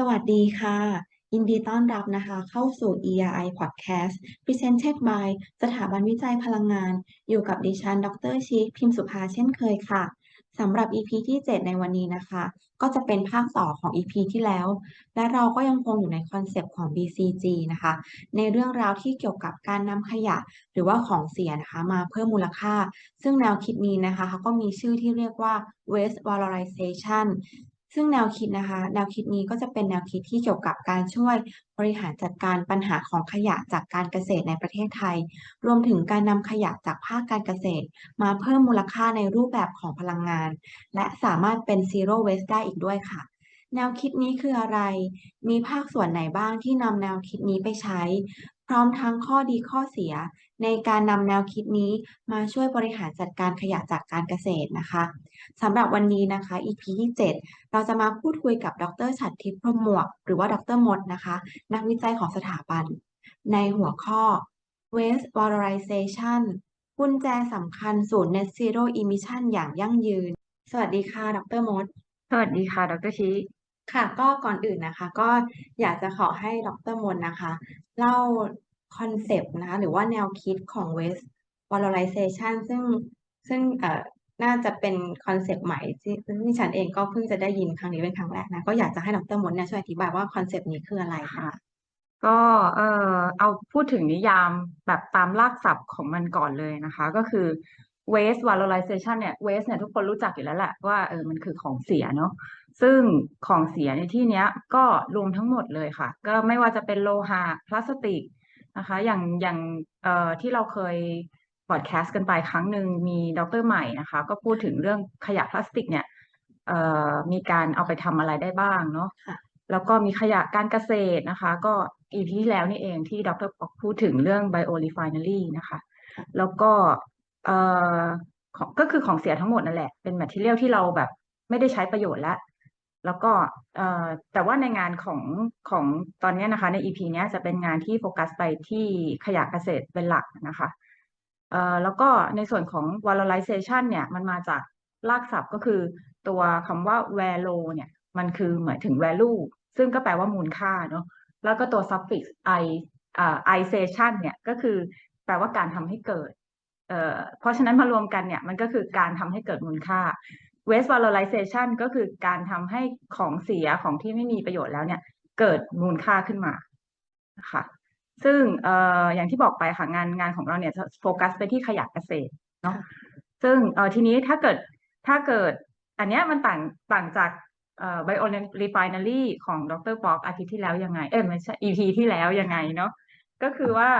สวัสดีค่ะ ยินดีต้อนรับนะคะเข้าสู่ ERI Podcast Presented by สถาบันวิจัยพลังงาน อยู่กับดิฉัน ดรชิคพิมพ์สุภาเช่นเคยค่ะสำหรับ EP ที่ 7 ในวันนี้นะคะ ก็จะเป็นภาคต่อของ EP ที่แล้ว และเราก็ยังคงอยู่ในคอนเซปต์ของ BCG นะคะ ในเรื่องราวที่เกี่ยวกับการนำขยะ หรือว่าของเสียนะคะมาเพิ่มมูลค่า ซึ่งแนวคิดนี้นะคะเขาก็มีชื่อที่เรียกว่า waste valorization ซึ่งแนวคิดนะคะ แนวคิดนี้ก็จะเป็นแนวคิดที่เกี่ยวกับการช่วยบริหารจัดการปัญหาของขยะจากการเกษตรในประเทศไทย รวมถึงการนำขยะจากภาคการเกษตร มาเพิ่มมูลค่าในรูปแบบของพลังงาน และสามารถเป็น zero waste ได้อีกด้วยค่ะแนวคิดนี้คืออะไร มีภาคส่วนไหนบ้างที่นำแนวคิดนี้ไปใช้ พร้อมทั้งข้อดีข้อเสีย ในการนำแนวคิดนี้มาช่วยบริหารจัดการขยะจากการเกษตรนะคะสำหรับวันนี้นะคะ EP ที่ 7 เราจะมาพูดคุยกับดรฉัตรทิพย์พรมหมวก หรือว่าดรมดนะคะ นักวิจัยของสถาบัน ในหัวข้อ waste valorization กุญแจสำคัญสู่ net zero emission อย่างยั่งยืน สวัสดีค่ะ ดรมด สวัสดีค่ะ ดรชี ค่ะ ก็ก่อนอื่นนะคะ ก็อยากจะขอให้ดรมนนะคะ เล่าคอนเซปต์นะคะ หรือว่าแนวคิดของ waste valorization ซึ่งซึ่งเอ่อน่าจะเป็นคอนเซปต์ใหม่ที่ที่ฉันเองก็เพิ่งจะได้ยินครั้งนี้เป็นครั้งแรกนะ ก็อยากจะให้ดรมนเนี่ยช่วยอธิบายว่าคอนเซปต์นี้คืออะไรค่ะ ก็เออเอาพูดถึงนิยามแบบตามรากศัพท์ของมันก่อนเลยนะคะ ก็คือ waste valorization เนี่ย waste เนี่ยทุกคนรู้จักอยู่แล้วแหละว่าเออมันคือของเสียเนาะซึ่งของเสียในที่เนี้ยก็รวมทั้งหมดเลยค่ะ ก็ไม่ว่าจะเป็นโลหะพลาสติกนะคะอย่างอย่างเอ่อที่เราเคยพอดแคสต์กันไปครั้งหนึ่งมีดรใหม่นะคะ ก็พูดถึงเรื่องขยะพลาสติกเนี่ยเอ่อมีการเอาไปทำอะไรได้บ้างเนาะค่ะแล้วก็มีขยะการเกษตรนะคะ ก็ EP ที่แล้วนี่เองที่ดรปอกพูดถึงเรื่อง biorefinery นะคะ แล้วก็ เอ่อของก็คือของเสียทั้งหมดนั่นแหละ เป็นแมทเทียลที่เราแบบ ไม่ได้ใช้ประโยชน์แล้วแล้วก็เอ่อแต่ว่าในงานของของตอนนี้นะคะใน EP เนี้ยจะเป็นงานที่โฟกัสไปที่ขยะเกษตรเป็นหลักนะคะเอ่อแล้วก็ในส่วนของ valorization เนี่ยมันมาจากรากศัพท์ก็คือตัวคำว่า value เนี่ยมันคือเหมายถึง value ซึ่งก็แปลว่ามูลค่าเนาะแล้วก็ตัว suffix i อ่า ization เนี่ยก็คือแปลว่าการทำให้เกิด เอ่อเพราะฉะนั้นมารวมกันเนี่ยมันก็คือการทำให้เกิดมูลค่า waste valorization ก็คือการทำให้ของเสียของที่ไม่มีประโยชน์แล้วเนี่ยเกิดมูลค่าขึ้นมานะคะซึ่งเอ่ออย่างที่บอกไปค่ะงานงานของเราเนี่ยจะโฟกัสไปที่ขยะเกษตรเนาะซึ่งเอ่อทีนี้ถ้าเกิดถ้าเกิด อันเนี้ยมันต่างต่างจากเอ่อ bio refinery ของดรป๊อกอาทิตย์ที่แล้วยังไง เอ้ยไม่ใช่ EP ที่แล้วยังไงเนาะก็คือว่า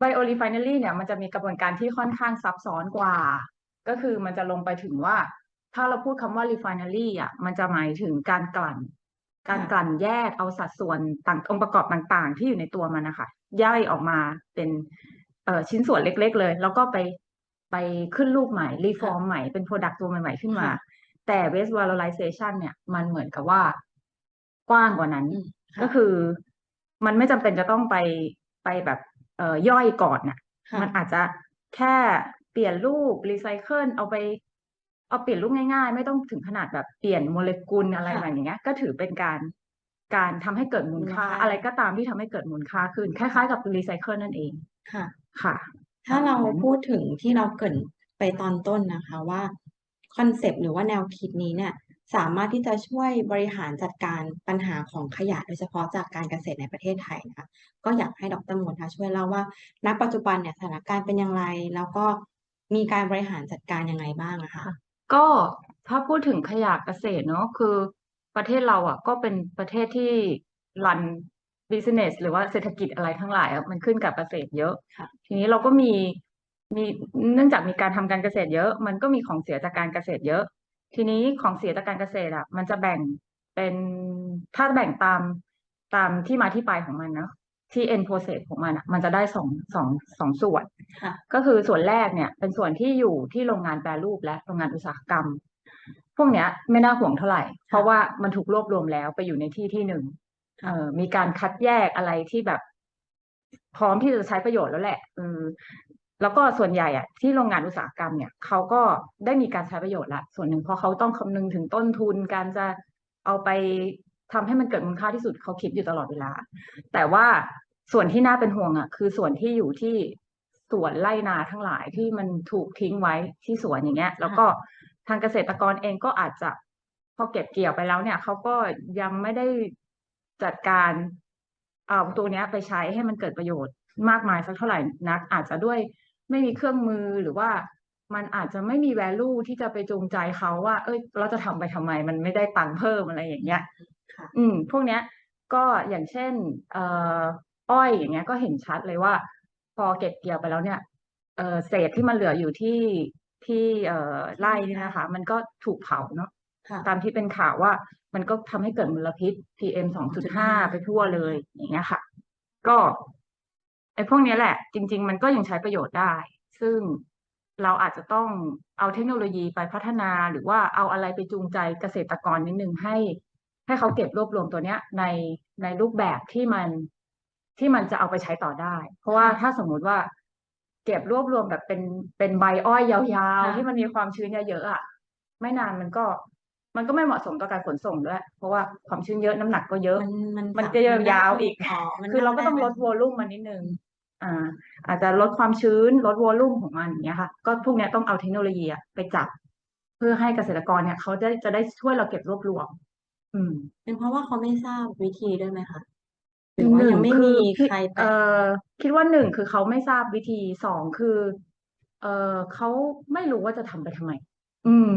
เอ่อ bio refinery เนี่ยมันจะมีกระบวนการที่ค่อนข้างซับซ้อนกว่า ก็คือมันจะลงไปถึงว่า ถ้าเราพูดคำว่า refinery อะมันจะหมายถึงการกลั่น การกลั่นแยกเอาสัดส่วนต่างองค์ประกอบต่างๆ ที่อยู่ในตัวมันนะคะย่อยออกมาเป็นเอ่อชิ้นส่วนเล็ก ๆ เลย แล้วก็ไปไปขึ้นรูปใหม่รีฟอร์มใหม่เป็น product ตัวใหม่ ๆ ขึ้นมาค่ะแต่ waste valorization เนี่ย มันเหมือนกับว่ากว้างกว่านั้นอืมค่ะก็คือ มันไม่จำเป็นจะต้องไปไปแบบเอ่อ ย่อยก่อนน่ะค่ะ มันอาจจะแค่เปลี่ยนรูปรีไซเคิลเอาไป เอาเปลี่ยนรูปง่ายๆ ไม่ต้องถึงขนาดแบบเปลี่ยนโมเลกุลอะไรค่ะแบบอย่างเงี้ย ก็ถือเป็นการการทำให้เกิดมูลค่ามูลค่า อะไรก็ตามที่ทำให้เกิดมูลค่าขึ้น คล้ายๆ กับรีไซเคิลนั่นเองค่ะ ค่ะ ถ้าเราประมาณนั้นพูดถึงที่เราเกรินไปตอนต้นนะคะว่าคอนเซปต์หรือว่าแนวคิดนี้เนี่ย สามารถที่จะช่วยบริหารจัดการปัญหาของขยะโดยเฉพาะจากการเกษตรในประเทศไทยนะคะก็อยากให้ดรมนทาช่วยเล่าว่า ณ ปัจจุบันเนี่ยสถานการณ์เป็นอย่างไร แล้วก็มีการบริหารจัดการยังไงบ้างอะคะก็ถ้าพูดถึงขยะเกษตรเนาะคือประเทศเราอะก็เป็นประเทศที่รัน business หรือว่าเศรษฐกิจอะไรทั้งหลายอะมันขึ้นกับเกษตรเยอะค่ะทีนี้เราก็มีมีเนื่องจากมีการทำการเกษตรเยอะ มันก็มีของเสียจากการเกษตรเยอะ ทีนี้ของเสียจากการเกษตรอะ มันจะแบ่งเป็นถ้าแบ่งตามตามที่มาที่ไปของมันเนาะที่ end process ของมันอะ มันจะได้สองสองสองส่วนค่ะก็คือส่วนแรกเนี่ย เป็นส่วนที่อยู่ที่โรงงานแปรรูปและโรงงานอุตสาหกรรม พวกเนี้ยไม่น่าห่วงเท่าไหร่ เพราะว่ามันถูกรวบรวมแล้วไปอยู่ในที่ที่หนึ่งค่ะเอ่อมีการคัดแยกอะไรที่แบบพร้อมที่จะใช้ประโยชน์แล้วแหละอืม แล้วก็ส่วนใหญ่อะที่โรงงานอุตสาหกรรมเนี่ยเขาก็ได้มีการใช้ประโยชน์ละส่วนหนึ่งเพราะเขาต้องคำนึงถึงต้นทุนการจะเอาไปทำให้มันเกิดมูลค่าที่สุดเขาคิดอยู่ตลอดเวลา แต่ว่าส่วนที่น่าเป็นห่วงอะคือส่วนที่อยู่ที่สวนไร่นาทั้งหลายที่มันถูกทิ้งไว้ที่สวนอย่างเงี้ย แล้วก็ทางเกษตรกรเองก็อาจจะพอเก็บเกี่ยวไปแล้วเนี่ยเขาก็ยังไม่ได้จัดการเอาตัวเนี้ยไปใช้ให้มันเกิดประโยชน์มากมายสักเท่าไหร่นัก อาจจะด้วย ไม่มีเครื่องมือหรือว่ามันอาจจะไม่มี value ที่จะไปจูงใจเขาว่า เอ้ย เราจะทำไปทำไม มันไม่ได้ตังค์เพิ่มอะไรอย่างเงี้ยค่ะอืม พวกเนี้ย ก็อย่างเช่น เอ่ออ้อยอย่างเงี้ย ก็เห็นชัดเลยว่า พอเก็บเกี่ยวไปแล้วเนี่ย เอ่อเศษที่มันเหลืออยู่ที่ที่เอ่อไร่นี่นะคะ มันก็ถูกเผาเนาะค่ะตามที่เป็นข่าวว่า มันก็ทำให้เกิดมลพิษ PM สองจุดห้าไปทั่วเลยอย่างเงี้ยค่ะ ก็ไอ้พวกเนี้ยแหละ จริง ๆ มันก็ยังใช้ประโยชน์ได้ ซึ่งเราอาจจะต้องเอาเทคโนโลยีไปพัฒนาหรือว่าเอาอะไรไปจูงใจเกษตรกรนิดนึงให้ ให้เขาเก็บรวบรวมตัวเนี้ยในในรูปแบบที่มันที่มันจะเอาไปใช้ต่อได้ เพราะว่าถ้าสมมุติว่า เก็บรวบรวมแบบเป็นเป็นใบอ้อยยาวค่ะๆที่มันมีความชื้นเยอะๆอะไม่นานมันก็มันก็ไม่เหมาะสมต่อการขนส่งด้วย เพราะว่าความชื้นเยอะน้ำหนักก็เยอะ มันมันมันสาจะมันยาวๆได้อีกอ๋อมันคือเราก็ต้องลดได้วอลลุ่มมันนิดนึง อ่าอาจจะลดความชื้นลดวอลลุ่มของมันอย่างเงี้ยค่ะ ก็พวกเนี้ยต้องเอาเทคโนโลยีอะไปจับ เพื่อให้เกษตรกรเนี่ยเขาจะจะได้ช่วยเราเก็บรวบรวม อืม เป็นเพราะว่าเขาไม่ทราบวิธีด้วยไหมคะหรือว่าหนึ่ยังไม่คืมีอคิดใครไปเอ่อคิดว่าหนึ่งคือเขาไม่ทราบวิธีสองคือ เอ่อเขาไม่รู้ว่าจะทำไปทำไม อืม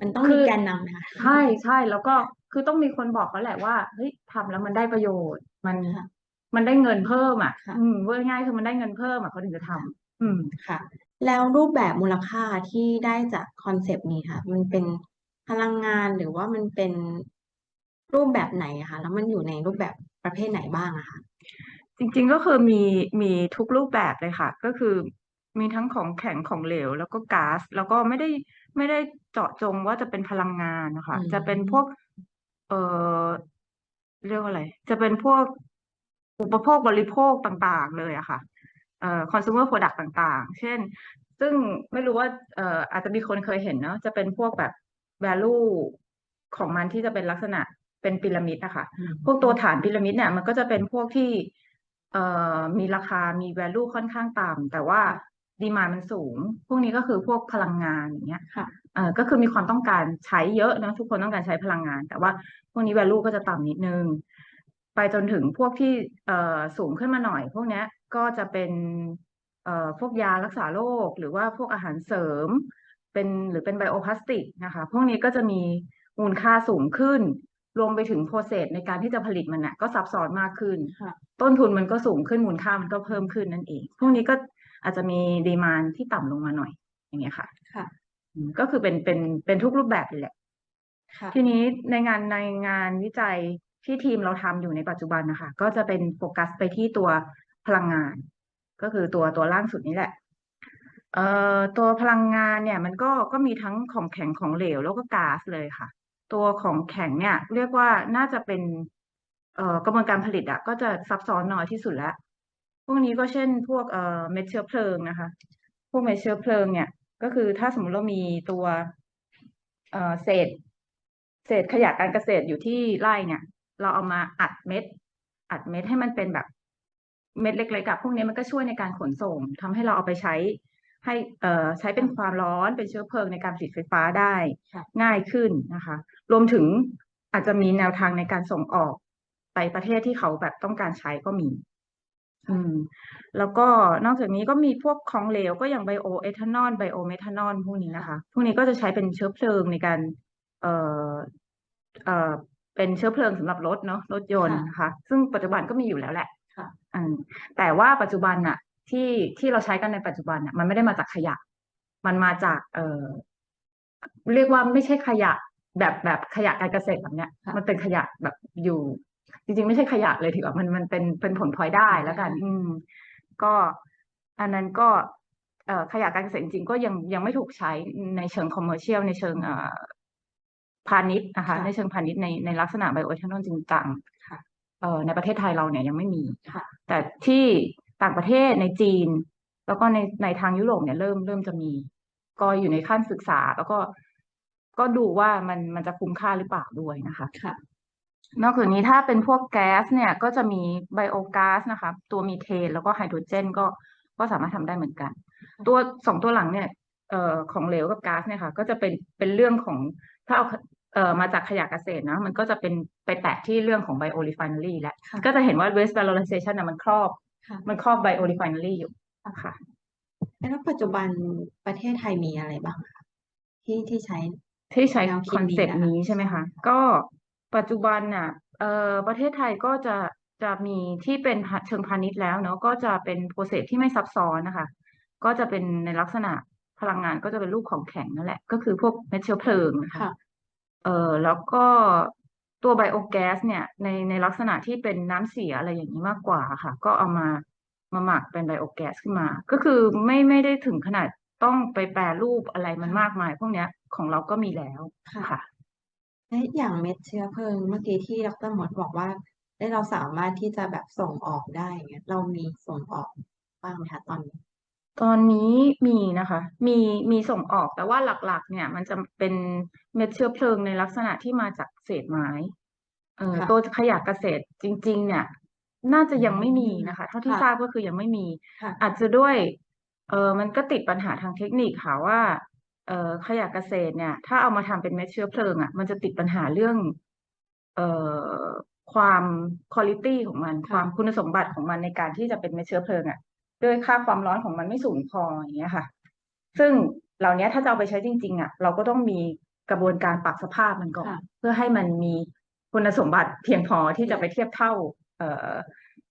มันต้องคืมีอแกนนำนะคะใช่ใช่แล้วก็คือต้องมีคนบอกเขาแหละว่าเฮ้ยทำแล้วมันได้ประโยชน์มันค่ะ มันได้เงินเพิ่มอะ ค่ะอืมว่าง่ายๆคือมันได้เงินเพิ่มอะเขาถึงจะทำอืม ค่ะ แล้วรูปแบบมูลค่าที่ได้จากคอนเซปต์นี้ค่ะ มันเป็นพลังงานหรือว่ามันเป็นรูปแบบไหนอะคะแล้วมันอยู่ในรูปแบบประเภทไหนบ้างอะคะจริงๆก็คือมีมีทุกรูปแบบเลยค่ะ ก็คือมีทั้งของแข็งของเหลว แล้วก็ก๊าซแล้วก็ไม่ได้ไม่ได้เจาะจงว่าจะเป็นพลังงานนะคะอืมจะเป็นพวก เอ่อเรียกว่าอะไร จะเป็นพวก อุปโภคบริโภคต่างๆ เลยอะค่ะเอ่อ consumer product ต่างๆ เช่น ซึ่งไม่รู้ว่าเอ่ออาจจะมีคนเคยเห็นเนาะจะเป็นพวกแบบ value ของมันที่จะเป็นลักษณะเป็นพีระมิดนะคะอืมพวกตัวฐานพีระมิดเนี่ยมันก็จะเป็นพวกที่เอ่อมีราคามี value ค่อนข้างต่ำแต่ว่าดีมานมันสูง พวกนี้ก็คือพวกพลังงานอย่างเงี้ยค่ะเอ่อก็คือมีความต้องการใช้เยอะนะทุกคนต้องการใช้พลังงาน แต่ว่าพวกนี้ value ก็จะต่ำนิดนึง ไปจนถึงพวกที่เอ่อสูงขึ้นมาหน่อย พวกเนี้ยก็จะเป็นเอ่อพวกยารักษาโรคหรือว่าพวกอาหารเสริม เป็นหรือเป็นไบโอพลาสติกนะคะ พวกนี้ก็จะมีมูลค่าสูงขึ้น รวมไปถึงโปรเซสในการที่จะผลิตมันน่ะก็ซับซ้อนมากขึ้นค่ะต้นทุนมันก็สูงขึ้นมูลค่ามันก็เพิ่มขึ้นนั่นเอง พวกนี้ก็อาจจะมีดีมานที่ต่ำลงมาหน่อย อย่างเงี้ยค่ะค่ะอืมก็คือเป็นเป็นเป็นทุกรูปแบบเลยแหละค่ะทีนี้ในงานในงานวิจัย ที่ทีมเราทำอยู่ในปัจจุบันนะคะ ก็จะเป็นโฟกัสไปที่ตัวพลังงาน ก็คือตัวตัวล่างสุดนี้แหละ เอ่อตัวพลังงานเนี่ย มันก็ก็มีทั้งของแข็งของเหลวแล้วก็ก๊าซเลยค่ะ ตัวของแข็งเนี่ย เรียกว่าน่าจะเป็น เอ่อกระบวนการผลิตอะก็จะซับซ้อนน้อยที่สุดแล้วพวกนี้ก็เช่นพวกเอ่อเม็ดเชื้อเพลิงนะคะ พวกเม็ดเชื้อเพลิงเนี่ย ก็คือถ้าสมมติเรามีตัวเอ่อเศษ เศษขยะการเกษตรอยู่ที่ไร่เนี่ย เราเอามาอัดเม็ด อัดเม็ดให้มันเป็นแบบเม็ดเล็กๆกับพวกนี้มันก็ช่วยในการขนส่งทำให้เราเอาไปใช้ ให้เอ่อใช้เป็นความร้อนเป็นเชื้อเพลิงในการผลิตไฟฟ้าได้ค่ะง่ายขึ้นนะคะ รวมถึงอาจจะมีแนวทางในการส่งออกไปประเทศที่เขาแบบต้องการใช้ก็มี อืม แล้วก็นอกจากนี้ก็มีพวกของเหลวก็อย่างไบโอเอทานอลไบโอเมทานอลพวกนี้นะคะ พวกนี้ก็จะใช้เป็นเชื้อเพลิงในการ เอ่อ เอ่อ เป็นเชื้อเพลิงสำหรับรถเนาะรถยนต์ค่ะนะคะซึ่งปัจจุบันก็มีอยู่แล้วแหละค่ะอืมแต่ว่าปัจจุบันน่ะ ที่ที่เราใช้กันในปัจจุบันน่ะมันไม่ได้มาจากขยะ มันมาจาก เอ่อเรียกว่าไม่ใช่ขยะแบบแบบขยะการเกษตรแบบเนี้ยค่ะมันเป็นขยะแบบอยู่ จริง ๆ ไม่ใช่ขยะเลยถือว่ามันมันเป็นเป็นผลพลอยได้แล้วกัน อืม ก็อันนั้นก็เอ่อขยะการเกษตรจริงๆก็ยังยังไม่ถูกใช้ในเชิงคอมเมอร์เชียลในเชิงเอ่อ พาณิชย์นะคะค่ะในเชิงพาณิชย์ในในลักษณะไบโอเอทานอลจริงจังค่ะเอ่อในประเทศไทยเราเนี่ยยังไม่มีค่ะแต่ที่ต่างประเทศในจีน แล้วก็ในในทางยุโรปเนี่ยเริ่มเริ่มจะมี ก็อยู่ในขั้นศึกษาแล้วก็ก็ดูว่ามันมันจะคุ้มค่าหรือเปล่าด้วยนะคะค่ะนอกจากนี้ถ้าเป็นพวกแก๊สเนี่ยก็จะมีไบโอก๊าซนะคะ ตัวมีเทนแล้วก็ไฮโดรเจนก็ก็สามารถทำได้เหมือนกัน ตัวสองตัวหลังเนี่ยเอ่อของเหลวกับก๊าซเนี่ยค่ะ ก็จะเป็นเป็นเรื่องของถ้าเอา เอ่อมาจากขยะเกษตรนะมันก็จะเป็นไปแตะที่เรื่องของไบโอรีไฟเนอรี่แหละค่ะก็จะเห็นว่า waste valorization นะมันครอบค่ะมันครอบไบโอรีไฟเนอรี่อยู่ค่ะแล้วปัจจุบันประเทศไทยมีอะไรบ้างคะที่ที่ใช้ที่ใช้แนวคิดคอนเซปต์นี้นะคะนี้ใช่ไหมคะใช่ค่ะก็ปัจจุบันน่ะเอ่อประเทศไทยก็จะจะมีที่เป็นเชิงพาณิชย์แล้วเนาะก็จะเป็นโปรเซสที่ไม่ซับซ้อนนะคะ ก็จะเป็นในลักษณะพลังงานก็จะเป็นรูปของแข็งนั่นแหละ ก็คือพวกเม็ดเชื้อเพลิงนะคะค่ะ เอ่อแล้วก็ตัวไบโอแก๊สเนี่ยในในลักษณะที่เป็นน้ำเสียอะไรอย่างนี้มากกว่าค่ะ ก็เอามามาหมักเป็นไบโอแก๊สขึ้นมา ก็คือไม่ไม่ได้ถึงขนาดต้องไปแปรรูปอะไรมันค่ะมากมาย พวกเนี้ยของเราก็มีแล้วค่ะค่ะ และอย่างเม็ดเชื้อเพลิงเมื่อกี้ที่ดรหมดบอกว่าได้เราสามารถที่จะแบบส่งออกได้อย่างเงี้ยเรามีส่งออกบ้างไหมคะตอนนี้ ตอนนี้มีนะคะ มีมีส่งออกแต่ว่าหลักๆ เนี่ย มันจะเป็น เม็ดเชื้อเพลิงในลักษณะที่มาจากเศษไม้เอ่อค่ะตัวขยะเกษตรจริง ๆ เนี่ย น่าจะยังไม่มีนะคะ เท่าที่ค่ะทราบก็คือยังไม่มีค่ะอาจจะด้วยเออมันก็ติดปัญหาทางเทคนิคค่ะว่าเอ่อขยะเกษตรเนี่ย ถ้าเอามาทำเป็นเม็ดเชื้อเพลิงอะมันจะติดปัญหาเรื่อง เอ่อความคุณภาพของมันค่ะความคุณสมบัติของมันในการที่จะเป็นเม็ดเชื้อเพลิงอะด้วยค่าความร้อนของมันไม่สูงพออย่างเงี้ยค่ะ ซึ่งเหล่านี้ถ้าจะเอาไปใช้จริง ๆ อะ เราก็ต้องมี กระบวนการปรับสภาพมันก่อนค่ะเพื่อให้มันมีคุณสมบัติเพียงพอที่จะไปเทียบเท่าเอ่อ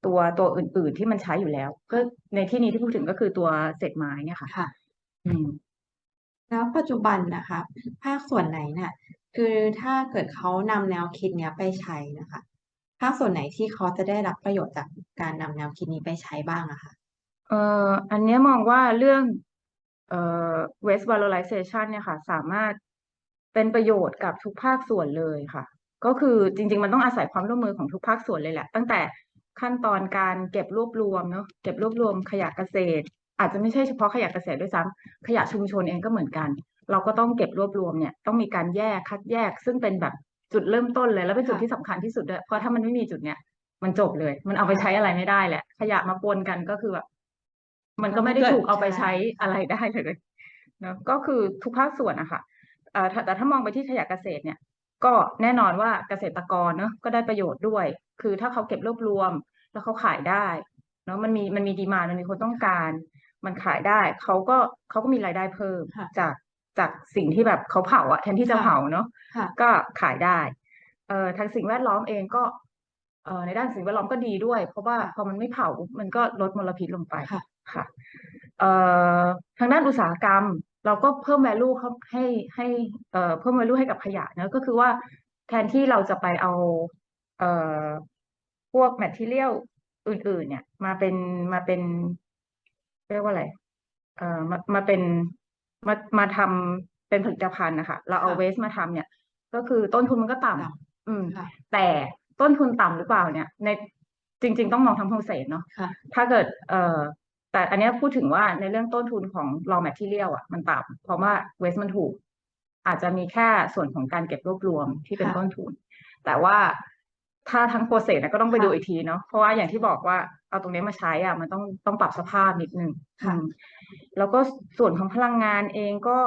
ตัวตัวอื่น ๆ ที่มันใช้อยู่แล้ว ก็ในที่นี้ที่พูดถึงก็คือตัวเศษไม้เนี่ยค่ะค่ะอืมแล้วปัจจุบันนะคะ ภาคส่วนไหนเนี่ยคือถ้าเกิดเขานำแนวคิดเนี้ยไปใช้นะคะ ภาคส่วนไหนที่เขาจะได้รับประโยชน์จากการนำแนวคิดนี้ไปใช้บ้างอะคะเอ่ออันเนี้ยมองว่าเรื่องเอ่อ waste valorization เนี่ยค่ะ สามารถ เป็นประโยชน์กับทุกภาคส่วนเลยค่ะ ก็คือจริง ๆ มันต้องอาศัยความร่วมมือของทุกภาคส่วนเลยแหละ ตั้งแต่ขั้นตอนการเก็บรวบรวมเนาะเก็บรวบรวมขยะเกษตร อาจจะไม่ใช่เฉพาะขยะเกษตรด้วยซ้ำขยะชุมชนเองก็เหมือนกัน เราก็ต้องเก็บรวบรวมเนี่ยต้องมีการแยกคัดแยก ซึ่งเป็นแบบจุดเริ่มต้นเลย แล้วเป็นจุดที่สำคัญที่สุดด้วยเพราะถ้ามันไม่มีจุดเนี้ยมันจบเลย มันเอาไปใช้อะไรไม่ได้แหละ ขยะมาปนกันก็คือแบบมันก็ไม่ได้ถูกเอาไปใช้อะไรได้เลยเนอะก็คือทุกภาคส่วนนะคะเอ่อถ้า แต่ถ้ามองไปที่ขยะเกษตรเนี่ย ก็แน่นอนว่าเกษตรกรเนอะก็ได้ประโยชน์ด้วย คือถ้าเขาเก็บรวบรวม แล้วเขาขายได้เนาะมันมีมันมีดีมานมันมีคนต้องการ มันขายได้เขาก็เขาก็มีรายได้เพิ่มค่ะจากจากสิ่งที่แบบเขาเผาอะแทนที่จะค่ะเผาเนาะค่ะก็ขายได้เอ่อทางสิ่งแวดล้อมเองก็เอ่อในด้านสิ่งแวดล้อมก็ดีด้วย เพราะว่าค่ะพอมันไม่เผามันก็ลดมลพิษลงไปค่ะค่ะเอ่อทางด้านอุตสาหกรรม เราก็เพิ่ม value เข้าให้ให้เอ่อเพิ่ม value ให้กับขยะเนอะก็คือว่าแทนที่เราจะไปเอาเอ่อพวก material อื่น ๆ เนี่ยมาเป็นมาเป็นเรียกว่าอะไรเอ่อมามาเป็นมามาทำเป็นผลิตภัณฑ์นะคะเราเอาค่ะเวสมาทำเนี่ย ก็คือต้นทุนมันก็ต่ต่ำอืมค่ะแต่ต้นทุนต่ำหรือเปล่าเนี่ย ในจริง ๆ ต้องมองทั้งโปรเซสเนาะค่ะถ้าเกิดเอ่อ แต่อันเนี้ยพูดถึงว่าในเรื่องต้นทุนของ raw material อะมันต่ำเพราะว่าเวสมันถูก อาจจะมีแค่ส่วนของการเก็บรวบรวมที่เป็นค่ะต้นทุน แต่ว่าถ้าทั้งโปรเซสนะก็ต้องไปค่ะดูอีกทีเนาะเพราะว่าอย่างที่บอกว่าเอาตรงนี้มาใช้อะมันต้องต้องปรับสภาพนิดนึงค่ะอืมแล้วก็ส่วนของพลังงานเองก็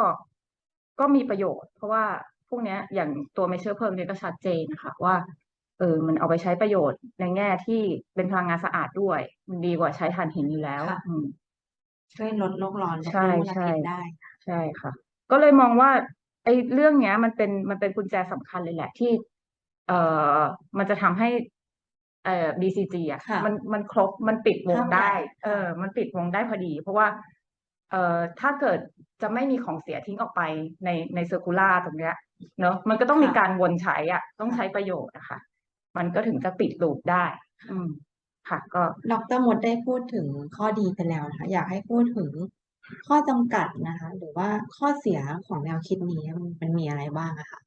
ก็มีประโยชน์ เพราะว่าพวกเนี้ยอย่างตัวไม่เชื้อเพลิงเนี่ยก็ชัดเจนนะคะว่า เออ มันเอาไปใช้ประโยชน์ในแง่ที่เป็นพลังงานสะอาดด้วย มันดีกว่าใช้ถ่านหินอยู่แล้วค่ะ อืม ช่วยลดโลกร้อนลดใช่มลใช่ พิษได้ ใช่ค่ะ ก็เลยมองว่า ไอ้เรื่องเนี้ย มันเป็นมันเป็นกุญแจสำคัญเลยแหละที่ เอ่อมันจะทำให้ เอ่อ BCG อะค่ะมันมันครบมันปิดวงภาพใหญ่ได้ค่ะเออ มันปิดวงได้พอดี เพราะว่า เอ่อถ้าเกิดจะไม่มีของเสียทิ้งออกไปในในเซอร์คูลาตรงเนี้ย เนอะมันก็ต้องมีค่ะการวนใช้อะ ต้องค่ะ ใช้ประโยชน์นะคะ มันก็ถึงจะปิดลูปได้ อืมค่ะ ก็ดรมดได้พูดถึงข้อดีไปแล้วนะคะอยากให้พูดถึงข้อจำกัดนะคะ หรือว่าข้อเสียของแนวคิดนี้มันมันมีอะไรบ้างอะคะ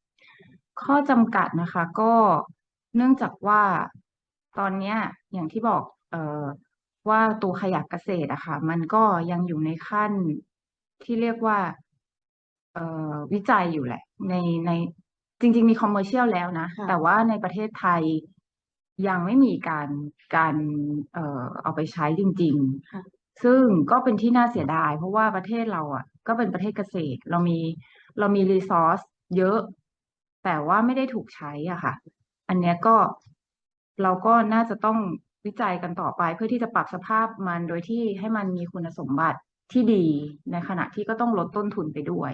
ข้อจำกัดนะคะ ก็เนื่องจากว่าตอนเนี้ยอย่างที่บอก เอ่อว่าตัวขยะเกษตรอะค่ะ มันก็ยังอยู่ในขั้นที่เรียกว่า เอ่อวิจัยอยู่แหละ ในใน จริง ๆ มีคอมเมอร์เชียลแล้วนะ ค่ะ แต่ว่าในประเทศไทยยังไม่มีการการเอ่อเอาไปใช้จริง ค่ะ ๆ ซึ่งก็เป็นที่น่าเสียดาย เพราะว่าประเทศเราอะก็เป็นประเทศเกษตร เรามีเรามีรีซอสเยอะ แต่ว่าไม่ได้ถูกใช้อะค่ะ อันเนี้ยก็ เราก็น่าจะต้องวิจัยกันต่อไป เพื่อที่จะปรับสภาพมันโดยที่ให้มันมีคุณสมบัติที่ดี ในขณะที่ก็ต้องลดต้นทุนไปด้วย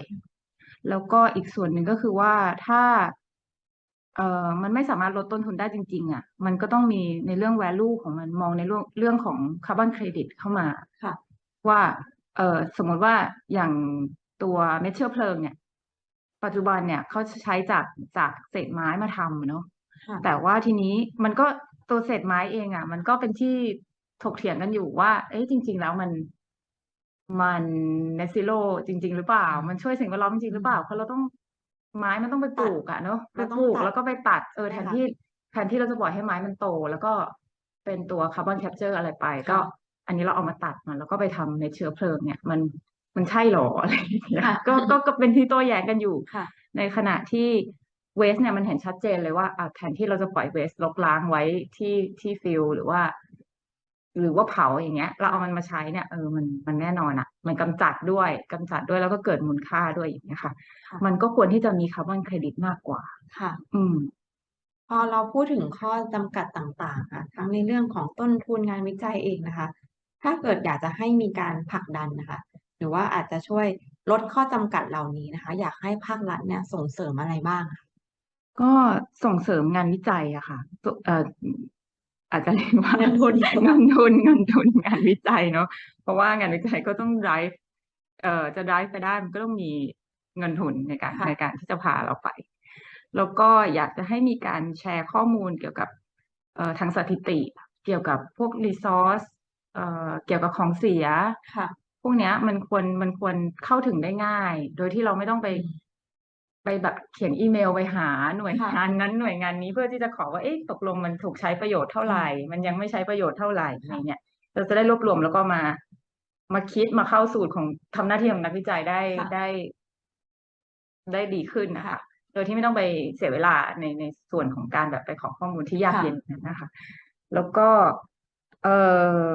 แล้วก็อีกส่วนหนึ่งก็คือว่าถ้าเอ่อมันไม่สามารถลดต้นทุนได้จริง ๆ อะ มันก็ต้องมีในเรื่อง value ของมันมองในเรื่องเรื่องของคาร์บอนเครดิตเข้ามาค่ะว่าเอ่อสมมติว่าอย่างตัวเม็ดเชื้อเพลิงเนี่ย ปัจจุบันเนี่ยเขาใช้จากจากเศษไม้มาทำเนาะค่ะแต่ว่าทีนี้มันก็ตัวเศษไม้เองอะ มันก็เป็นที่ถกเถียงกันอยู่ว่า เอ๊ะจริง ๆ แล้วมัน มันเนซิโ o จริง ๆ หรือเปล่า มันช่วยสิ่งแวดล้อมจริงๆหรือเปล่าเพราะเราต้องไม้มันต้องไปปลูกอะเนาะไปเราต้องปลูกตัดแล้วก็ไปตัดเออใช่แทนค่ะ ที่แทนที่เราจะปล่อยให้ไม้มันโต แล้วก็เป็นตัวคาร์บอนแคปเจอร์อะไรไป ก็ ค่ะ อันนี้เราเอามาตัดมันแล้วก็ไปทำในเชื้อเพลิงเนี่ย มันมันใช่หรอ อะไรอย่างเงี้ยค่ะ ก็ก็ก็เป็นที่โต้แย้งกันอยู่ ค่ะ ในขณะที่เวสเนี่ยมันเห็นชัดเจนเลยว่าอะแทนที่เราจะปล่อยเวสลกล้างไว้ที่ที่ฟิลหรือว่า หรือว่าเผาอย่างเงี้ย เราเอามันมาใช้เนี่ยเออมันมันแน่นอนอะ มันกำจัดด้วยกำจัดด้วยแล้วก็เกิดมูลค่าด้วยอย่างเงี้ยค่ะค่ะ มันก็ควรที่จะมีคาร์บอนเครดิตมากกว่าค่ะ อืม พอเราพูดถึงข้อจำกัดต่างๆค่ะทั้งในเรื่องของต้นทุนงานวิจัยเองนะคะ ถ้าเกิดอยากจะให้มีการผลักดันนะคะ หรือว่าอาจจะช่วยลดข้อจำกัดเหล่านี้นะคะ อยากให้ภาครัฐเนี่ยส่งเสริมอะไรบ้างคะก็ส่งเสริมงานวิจัยอะค่ะส่งเอ่ออาจจะเรียกว่าเงินทุนเงินทุนเงินทุนงานวิจัยเนาะเพราะว่างานวิจัยก็ต้อง drive เอ่อจะ drive ไปได้มันก็ต้องมีเงินทุนในการค่ะในการที่จะพาเราไป แล้วก็อยากจะให้มีการแชร์ข้อมูลเกี่ยวกับเอ่อทางสถิติ เกี่ยวกับพวก resource เอ่อเกี่ยวกับของเสียค่ะพวกเนี้ยมันควรมันควรเข้าถึงได้ง่าย โดยที่เราไม่ต้องไปอืม ไปแบบเขียนอีเมลไปหาหน่วยค่ะงานนั้นหน่วยงานนี้เพื่อที่จะขอว่าเอ๊ะตกลงมันถูกใช้ประโยชน์เท่าไหร่ มันยังไม่ใช้ประโยชน์เท่าไหร่อะไรเงี้ยเราจะได้รวบรวมแล้วก็มา มาคิดมาเข้าสูตรของทำหน้าที่ของนักวิจัยได้ค่ะได้ ได้ดีขึ้นนะคะค่ะโดยที่ไม่ต้องไปเสียเวลาในในส่วนของการแบบไปขอข้อมูลที่ยากค่ะเย็นนะคะ แล้วก็ เออ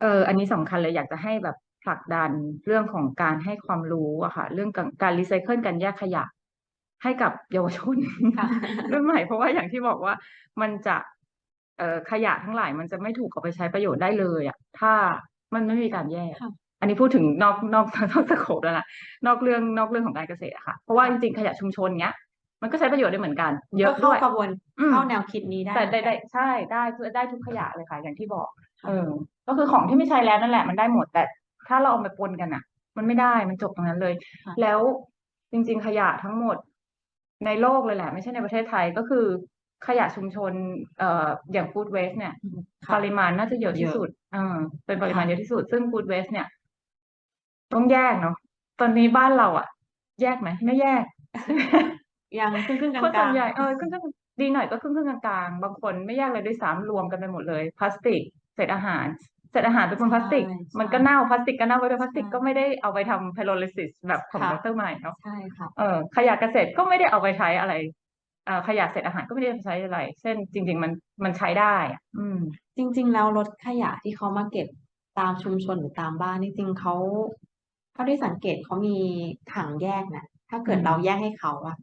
เอออันนี้สำคัญเลยอยากจะให้แบบ ผลักดันเรื่องของการให้ความรู้อะค่ะ เรื่องการการรีไซเคิลการแยกขยะ ให้กับเยาวชนค่ะรุ่นใหม่เพราะว่าอย่างที่บอกว่ามันจะเอ่อขยะทั้งหลายมันจะไม่ถูกเอาไปใช้ประโยชน์ได้เลยอะถ้ามันไม่มีการแยกค่ะอันนี้พูดถึงนอกนอกนอกสโคปแล้วนะนอกเรื่องนอกเรื่องของการเกษตรอะค่ะ เพราะว่าจริงๆขยะชุมชนเนี้ย มันก็ใช้ประโยชน์ได้เหมือนกัน เยอะก็ด้เข้าวยกระบวนอืมเข้าแนวคิดนี้ได้ แต่เหมืได้อนกัได้นใช่ได้คือได้ทุกขยะเลยค่ะ อย่างที่บอกค่ะเออ ก็คือของที่ไม่ใช้แล้วนั่นแหละมันได้หมดแต่ ถ้าเราเอามาปนกันอะ มันไม่ได้มันจบตรงนั้นเลยค่ะแล้วจริง ๆ ขยะทั้งหมดในโลกเลยแหละ ไม่ใช่ในประเทศไทยก็คือขยะชุมชนเอ่ออย่างฟู้ดเวสเนี่ยค่ะปริมาณน่าจะเยอะที่เยอะสุดเออเป็นปริมาณค่ะเยอะที่สุด ซึ่งฟู้ดเวสเนี่ย ต้องแยกเนาะตอนนี้บ้านเราอะ แยกไหมไม่แยกยังครึ่งครึ่งกคนส่ลาวนงใหญ่ๆเออครึ่งๆดีหน่อยก็ครึ่งๆกลางๆบางคนไม่แยกเลยด้วยซ้ำรวมกันไปหมดเลย พลาสติกเศษอาหาร เศษอาหารเป็นคนพลาสติกใช่มันก็ใช่เน่าพลาสติกก็เน่าไปด้วยพลาสติกใช่ก็ไม่ได้เอาไปทำไพโรลิซิสแบบของค่ะดรใหม่เนาะใช่ค่ะเออขยะเกษตรก็ไม่ได้เอาไปใช้อะไรเอ่อขยะเศษอาหารก็ไม่ได้เอาไปใช้อะไร เช่นจริง ๆ มันมันใช้ได้อะอืม จริง ๆ แล้วรถขยะที่เขามาเก็บตามชุมชนหรือตามบ้านนี่จริงๆเขาเท่าที่สังเกตเขามีถังแยกนะถ้าเกิดอืมเราแยกให้เขาอะ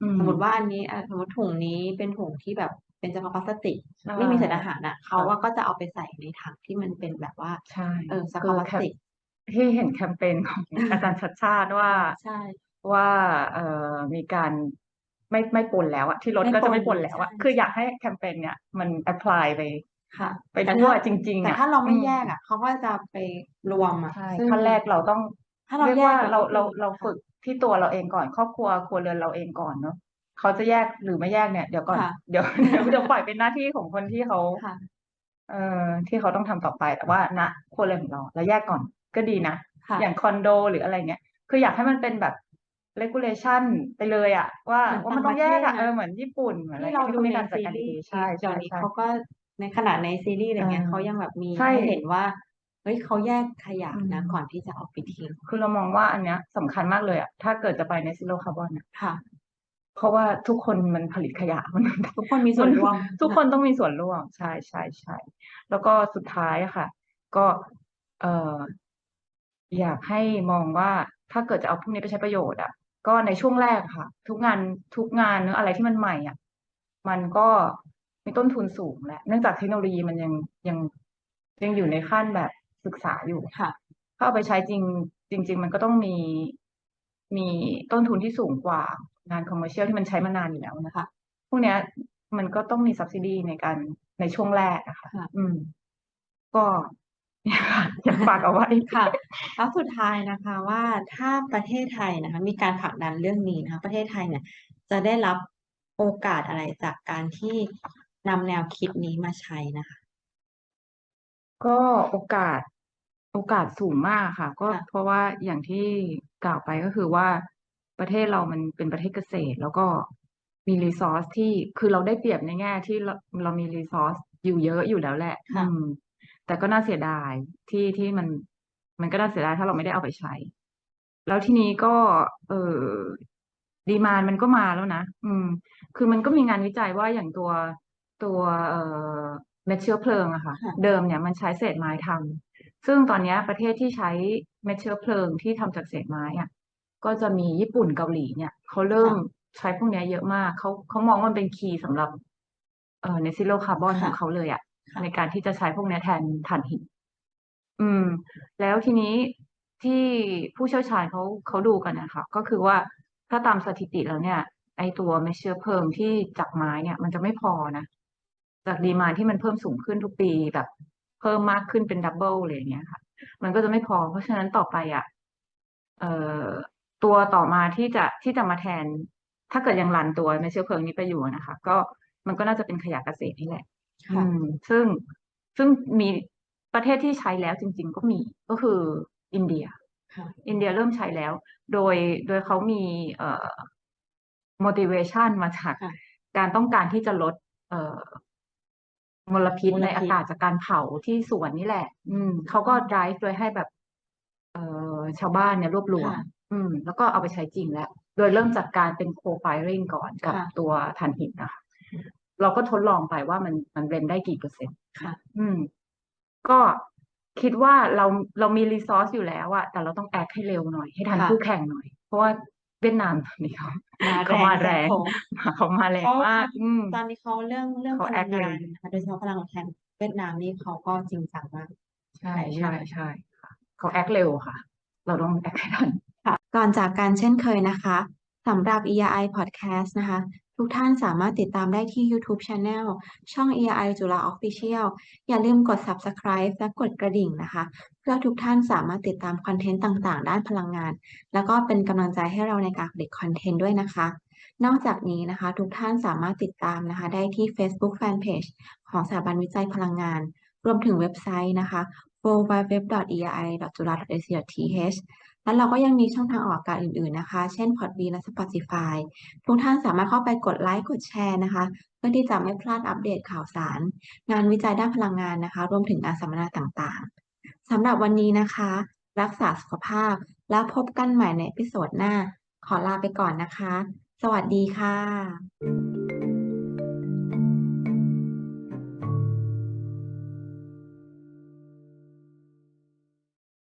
อืสมมมติว่าอันนี้อะสมมติถุงนี้เป็นถุงที่แบบ เป็นเฉพาะพลาสติกใช่ไม่มีเศษอาหารอะเขาค่ะว่าก็จะเอาไปใส่ในถังที่มันเป็นแบบว่าใช่เออเฉคืพาะอพลาสแคมติกที่เห็นแคมเปญของอาจารย์ชัดชาติว่าใช่ว่าเอ่อมีการไม่ไม่ปนแล้วอะที่รถไม่ก็ปจะนไม่ปนแล้วอะใช่คืออยากให้แคมเปญเนี่ยมันแอพพลายไปค่ะไปแต่ทั่วถ้าจริงๆแต่อะถ้าเราไม่อืมแยกอะเขาก็จะไปรวมอะใช่ซึ่งขั้นแรกเราต้องถ้าเราเรียกแยกว่าอะเราก็คือเราเราค่ะฝึกที่ตัวเราเองก่อน ครอบครัวครัวเรือนเราเองก่อนเนาะ เขาจะแยกหรือไม่แยกเนี่ยเดี๋ยวก่อนค่ะเดี๋ยวเดี๋ยวเดี๋ยวปล่อยเป็นหน้าที่ของคนที่เขาค่ะ เอ่อที่เขาต้องทำต่อไปแต่ว่าณครัวเรือนของเราเราแยกก่อนก็ดีนะ ค่ะ อย่างคอนโดหรืออะไรเงี้ย คืออยากให้มันเป็นแบบ regulation ไปเลยอะว่าเหมือนว่ามันต้องแยกอะต่างประเทศนะ เออเหมือนญี่ปุ่นเหมือนอะไรที่เราที่ดูเขามีในการจัดซีการรีดีส์ๆใช่เดี๋ยวใช่นี้ใช่ เขาก็ในขนาดในซีรีส์อะไรเงี้ยเออเขายังแบบมีใช่ให้เห็นว่าเฮ้ยเขาแยกขยะอืนะมก่อนที่จะเอาไปทิ้งคือเรามองว่าอันเนี้ยสำคัญมากเลยอะถ้าเกิดจะไปในซิโลคาร์บอนอะค่ะ เพราะว่าทุกคนมันผลิตขยะมันทุกคนมีส่วนร่วม ทุกคนต้องมีส่วนร่วม ใช่ใช่ใช่แล้วก็สุดท้ายอะค่ะ ก็เอ่ออยากให้มองว่าถ้าเกิดจะเอาพวกนี้ไปใช้ประโยชน์อะก็ในช่วงแรกค่ะ ทุกงานทุกงานหรืออะไรที่มันใหม่อะมันก็มีต้นทุนสูงแหละเนื่องจากเทคโนโลยีมันยังยังยังอยู่ในขั้นแบบศึกษาอยู่ค่ะถ้าเอาไปใช้จริงจริง ๆ มันก็ต้องมี มีต้นทุนที่สูงกว่างานคอมเมอร์เชียลที่มันใช้มานานอยู่แล้วนะคะ พวกเนี้ยมันก็ต้องมี subsidy ในการในช่วงแรกอะค่ะค่ะอืม ก็เนี่ยค่ะอยากฝากเอาไว้ค่ะ แล้วสุดท้ายนะคะว่าถ้าประเทศไทยนะคะ มีการผลักดันเรื่องนี้นะคะ ประเทศไทยเนี่ย จะได้รับโอกาสอะไรจากการที่นำแนวคิดนี้มาใช้นะคะ ก็โอกาส โอกาสสูงมากค่ะ ก็ค่ะ เพราะว่าอย่างที่กล่าวไปก็คือว่า ประเทศเรามันเป็นประเทศเกษตร แล้วก็มีรีซอสที่ คือเราได้เปรียบในแง่ที่เรา เรามีรีซอสอยู่เยอะอยู่แล้วแหละค่ะอืมแต่ก็น่าเสียดายที่ ที่มัน มันก็น่าเสียดายถ้าเราไม่ได้เอาไปใช้ แล้วทีนี้ก็ เออดีมานมันก็มาแล้วนะ อืม คือมันก็มีงานวิจัยว่าอย่างตัว ตัว เอ่อ เม็ดเชื้อเพลิงอะค่ะ ค่ะ เดิมเนี่ยมันใช้เศษไม้ทำ ซึ่งตอนเนี้ยประเทศที่ใช้เม็ดเชื้อเพลิงที่ทำจากเศษไม้อะก็จะมีญี่ปุ่นเกาหลีเนี่ยเขาเริ่มใช้พวกเนี้ยเยอะมากเขาเขามองว่ามันเป็นคีย์สำหรับเอ่อในซิโลคาร์บอนค่ะของเขาเลยอะค่ะในการที่จะใช้พวกเนี้ยแทนถ่านหิน อืม แล้วทีนี้ที่ผู้เชี่ยวชาญเขาเขาดูกันนะคะก็คือว่าถ้าตามสถิติแล้วเนี่ย ไอตัวเม็ดเชื้อเพลิงที่จากไม้เนี่ย มันจะไม่พอนะ จากดีมานที่มันเพิ่มสูงขึ้นทุกปีแบบ เพิ่มมากขึ้นเป็นดับเบิลเลยอย่างเงี้ยค่ะ มันก็จะไม่พอ เพราะฉะนั้นต่อไปอะเอ่อตัวต่อมาที่จะที่จะมาแทน ถ้าเกิดยังรันตัวเม็ดเชื้อเพลิงนี้ไปอยู่นะคะ ก็มันก็น่าจะเป็นขยะเกษตรนี่แหละอืค่ะมซึ่งซึ่งมีประเทศที่ใช้แล้วจริง ๆ ก็มีก็คืออินเดียค่ะอินเดียเริ่มใช้แล้ว โดยโดยเขามีเอ่อ motivation มาจากค่ะการต้องการที่จะลดเอ่อ มลพิษมลในพิษอากาศจากการเผาที่สวนนี่แหละ อืมเขาก็ drive โดยให้แบบ เอ่อชาวบ้านเนี่ยรวบรวม ค่ะอืม แล้วก็เอาไปใช้จริงแล้ว โดยเริ่มจากการเป็น co-firing ก่อนกับค่ะตัวถ่านหินนะคะเราก็ทดลองไปว่ามันมันเบลนได้กี่เปอร์เซ็นต์ค่ะ อืม ก็คิดว่าเราเรามีรีซอสอยู่แล้วอะแต่เราต้องแอคให้เร็วหน่อย ให้ทันค่ะ คู่แข่งหน่อย เพราะว่า เวียดนามตอนนี้เขามาเขามาแรงโค้งเขามาแรงเขามากอืมตอนนี้เขาเรื่องเรื่องเขาพแอลัคงเร็วงานนะคะโดยเฉพาะพลังงานแทนเวียดนามนี่เขาก็จริงจังมากใช่หลายชาใช่ติใช่ค่ะเขาแอคเร็วค่ะ เราต้องแอคให้ทันก่อนจากกันเช่นเคยนะคะสำหรับ ERI Podcast นะคะ ทุกท่านสามารถติดตามได้ที่ YouTube Channel ช่อง ERI จุฬา Official อย่าลืมกด Subscribe และกดกระดิ่งนะคะ เพื่อทุกท่านสามารถติดตามคอนเทนต์ต่างๆ ด้านพลังงาน แล้วก็เป็นกำลังใจให้เราในการผลิตคอนเทนต์ด้วยนะคะ นอกจากนี้นะคะ ทุกท่านสามารถติดตามนะคะ ได้ที่ Facebook Fanpage ของสถาบันวิจัยพลังงาน รวมถึงเว็บไซต์นะคะ www.eri.ju ฬา .ac.th และเราก็ยังมีช่องทางออกอากาศอื่นๆนะคะ เช่น Podbean และ Spotify ทุกท่านสามารถเข้าไปกดไลค์กดแชร์นะคะ เพื่อที่จะไม่พลาดอัปเดตข่าวสาร งานวิจัยด้านพลังงานนะคะ รวมถึงงานสัมมนาต่างๆสำหรับวันนี้นะคะ รักษาสุขภาพ แล้วพบกันใหม่ในพิโซดหน้า ขอลาไปก่อนนะคะ สวัสดีค่ะ